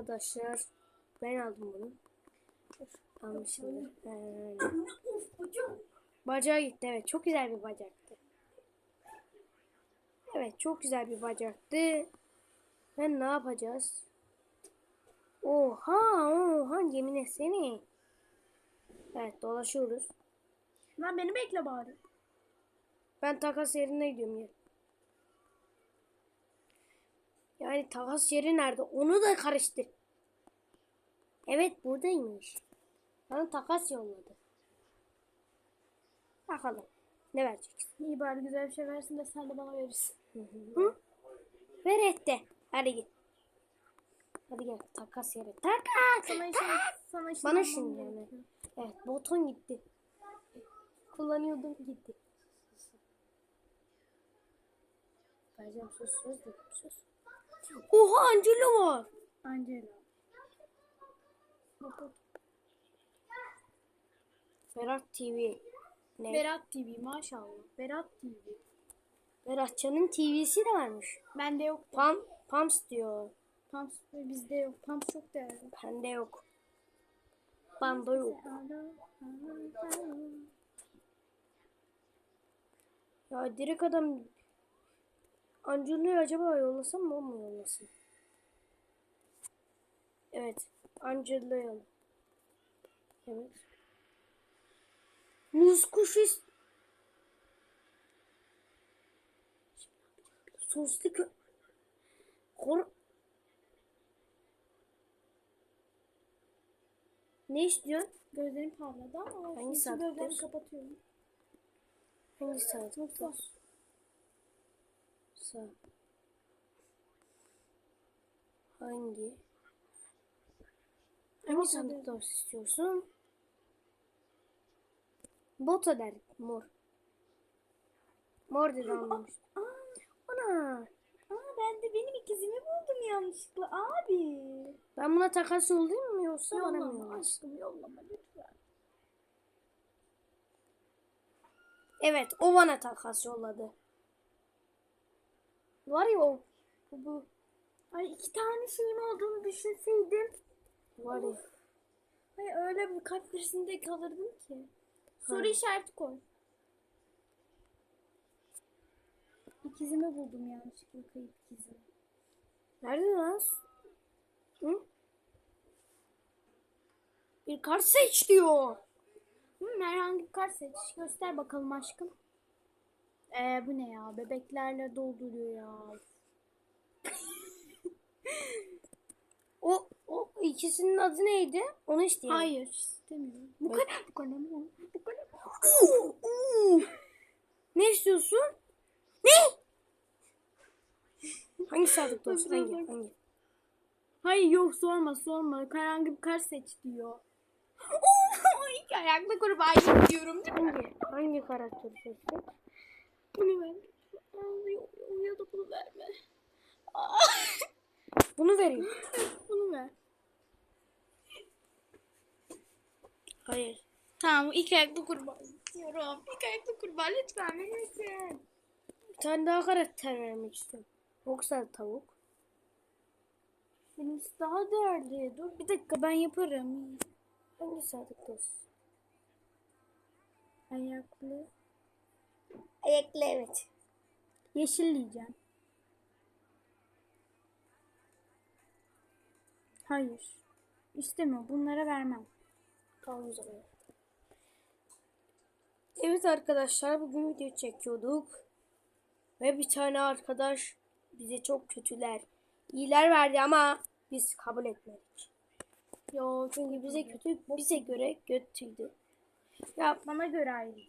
Arkadaşlar ben aldım bunu. Almışım. Ee, bacağı gitti evet çok güzel bir bacaktı. Evet çok güzel bir bacaktı. Ben ne yapacağız? Oha oha yemin etsene. Evet dolaşıyoruz. Lan beni bekle bari. Ben takas yerine gidiyorum ya. Yani takas yeri nerede? Onu da karıştır. Evet buradaymış. Bana takas yolladı. Bakalım. Ne vereceksin? İyi bari güzel bir şey versin de sen de bana verirsin. Hı? Ver etti. Hadi git. Hadi gel takas yeri. Takas. Sana işin, sana işin Bana şimdi yani. Evet boton gitti. Kullanıyordum gitti. Vereceğim söz söz dedim söz. Oha Angelo var. Bak. Berat TV. Ne? Berat TV maşallah. Berat TV. Beratcan'ın TV'si de varmış. Bende yok. Pam, Pams diyor. Pams bizde yok. Pams çok değerli. Bende yok. Banda yok. Ya direkt adam Angelo'yu acaba yollasam mı mu yollasın? Evet. Angelo'yu yolla. Evet. Muz kuşu Soslu kö... Kor... Ne istiyorsun? Gözlerim parladı ama Hangi saat gözlerimi kapatıyorum. Hangi saat? Mutlu. Sağ. Hangi? Hangi sandıkta istiyorsun? Bota der. Mor. Mor dedi anlamıştım. Ana. aa, ben de benim ikizimi buldum yanlışlıkla abi. Ben buna takas yollayayım mı yoksa bana mı Yollama aşkım yollama lütfen. Evet o bana takas yolladı. Var ya o. Bu. Ay iki tane şeyim olduğunu düşünseydim. Var ya. Ay öyle bir kalp krizinde kalırdım ki. Soru Ha. işareti koy. İkizimi buldum yanlışlıkla kayıp ikizimi. Nerede lan? Hı? Bir kart seç diyor. Hı, herhangi bir kart seç. Göster bakalım aşkım. Ee, bu ne ya? Bebeklerle dolduruyor ya. O, o ikisinin adı neydi? Onu isteyelim. Hayır istemiyorum. Bu kadar bu kadar mı? Bu kadar. Ne istiyorsun? Ne? Hangi sadıkta olsun? Hangi? Hangi? Hayır yok sorma sorma. Herhangi bir kart seç diyor. İki ayaklı kurbağa diyorum değil mi? Hangi? Hangi karakteri seçtin? Bunu ver. Yok, ya da bunu verme. Bunu vereyim. bunu ver. Hayır. Tamam iki ayaklı kurbağa istiyorum. İki ayaklı kurbağa lütfen verirsin. Bir tane daha karakter vermek istiyorum. Yoksa tavuk. Benimkisi daha değerli. Dur bir dakika ben yaparım. Hangi sadıkta olsun? Ayaklı. Ayaklı evet. Yeşilleyeceğim. Hayır. İstemiyorum. Bunlara vermem. Tamam o zaman. Evet arkadaşlar bugün video çekiyorduk. Ve bir tane arkadaş bize çok kötüler, iyiler verdi ama biz kabul etmedik. Yo çünkü bize kötü, bize göre kötüydü. Ya Bana göre ayrıca.